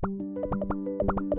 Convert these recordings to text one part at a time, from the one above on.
Thank you.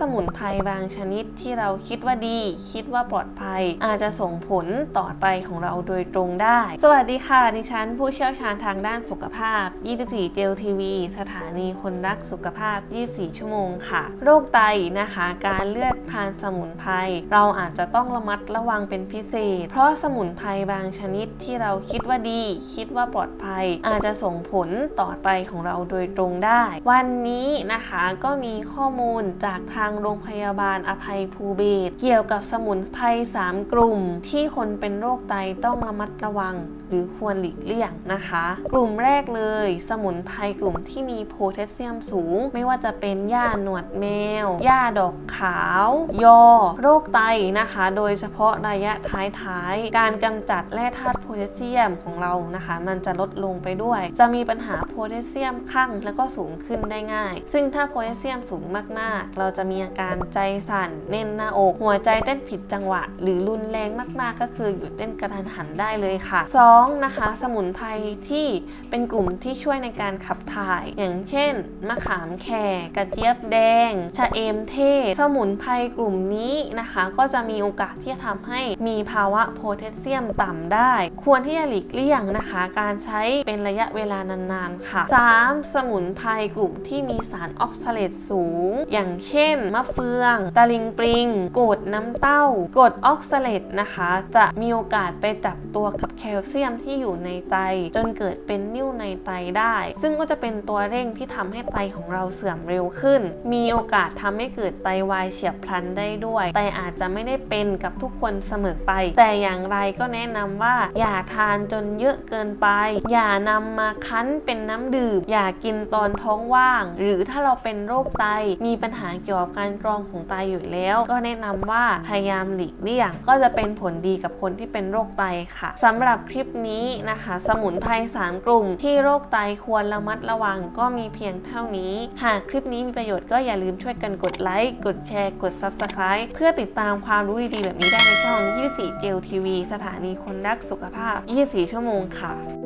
สมุนไพรบางชนิดที่เราคิดว่าดี คิดว่าปลอดภัย อาจจะส่งผลต่อไตของเราโดยตรงได้ สวัสดีค่ะ ดิฉันผู้เชี่ยวชาญทางด้านสุขภาพ 24 เจลทีวี สถานีคนรักสุขภาพ 24 ชั่วโมงค่ะ โรคไตนะคะ การเลือกทานสมุนไพร เราอาจจะต้องระมัดระวังเป็นพิเศษ เพราะสมุนไพรบางชนิดที่เราคิดว่าดี คิดว่าปลอดภัย อาจจะส่งผลต่อไตของเราโดยตรงได้ วันนี้นะคะก็มีข้อมูลจากทางางโรงพยาบาลอภัยภูเบศเกี่ยวกับสมุนไพร3 กลุ่ม ที่คนเป็นโรคไตต้องระมัดระวัง หรือควรหลีกเลี่ยงนะคะ กลุ่มแรกเลย สมุนไพรกลุ่มที่มีโพแทสเซียมสูง ไม่ว่าจะเป็นหญ้าหนวดแมวหญ้าดอกขาว ยอ โรคไตนะคะ โดยเฉพาะระยะท้ายๆ การกำจัดแร่ธาตุโพแทสเซียมของเรานะคะ มันจะลดลงไปด้วย จะมีปัญหาโพแทสเซียมข้งแล้วก็สูงขึ้นได้ง่าย ซึ่งถ้าโพแทสเซียมสูงมากๆ เราจะมีอาการใจสั่นแน่นหน้าอก หัวใจเต้นผิดจังหวะ หรือรุนแรงมากๆ ก็คือหยุดเต้นกระทันหันได้เลยค่ะ 2. นะคะ สมุนไพรที่เป็นกลุ่มที่ช่วยในการขับถ่าย อย่างเช่น มะขามแขกกระเจี๊ยบแดง ชะเอมเทศ สมุนไพรกลุ่มนี้นะคะ ก็จะมีโอกาสที่จะทำให้มีภาวะโพแทสเซียมต่ำได้ ควรที่จะหลีกเลี่ยงนะคะ การใช้เป็นระยะเวลานานๆค่ะ 3. สมุนไพรกลุ่มที่มีสารออกซาเลตสูง อย่างเช่นมะเฟือง ตะลิงปริงกรดน้ำเต้ากรดออกซาเลตนะคะ จะมีโอกาสไปจับตัวกับแคลเซียมที่อยู่ในไต จนเกิดเป็นนิ่วในไตได้ ซึ่งก็จะเป็นตัวเร่งที่ทำให้ไตของเราเสื่อมเร็วขึ้น มีโอกาสทำให้เกิดไตวายเฉียบพลันได้ด้วย แต่อาจจะไม่ได้เป็นกับทุกคนเสมอไป แต่อย่างไรก็แนะนำว่า อย่าทานจนเยอะเกินไป อย่านำมาคั้นเป็นน้ำดื่ม อย่ากินตอนท้องว่าง หรือถ้าเราเป็นโรคไต มีปัญหาเกี่ยวกับการกรองของไตอยู่แล้ว ก็แนะนำว่าพยายามหลีกเลี่ยง ก็จะเป็นผลดีกับคนที่เป็นโรคไตค่ะสำหรับคลิปนี้นะคะ สมุนไพร3กลุ่ม ที่โรคไตควรระมัดระวังก็มีเพียงเท่านี้ หากคลิปนี้มีประโยชน์ก็อย่าลืมช่วยกันกดไลค์กดแชร์กด Subscribe เพื่อติดตามความรู้ดีๆ แบบนี้ได้ในช่อง 24 เจลทีวีสถานีคนรักสุขภาพ 24 ชั่วโมงค่ะ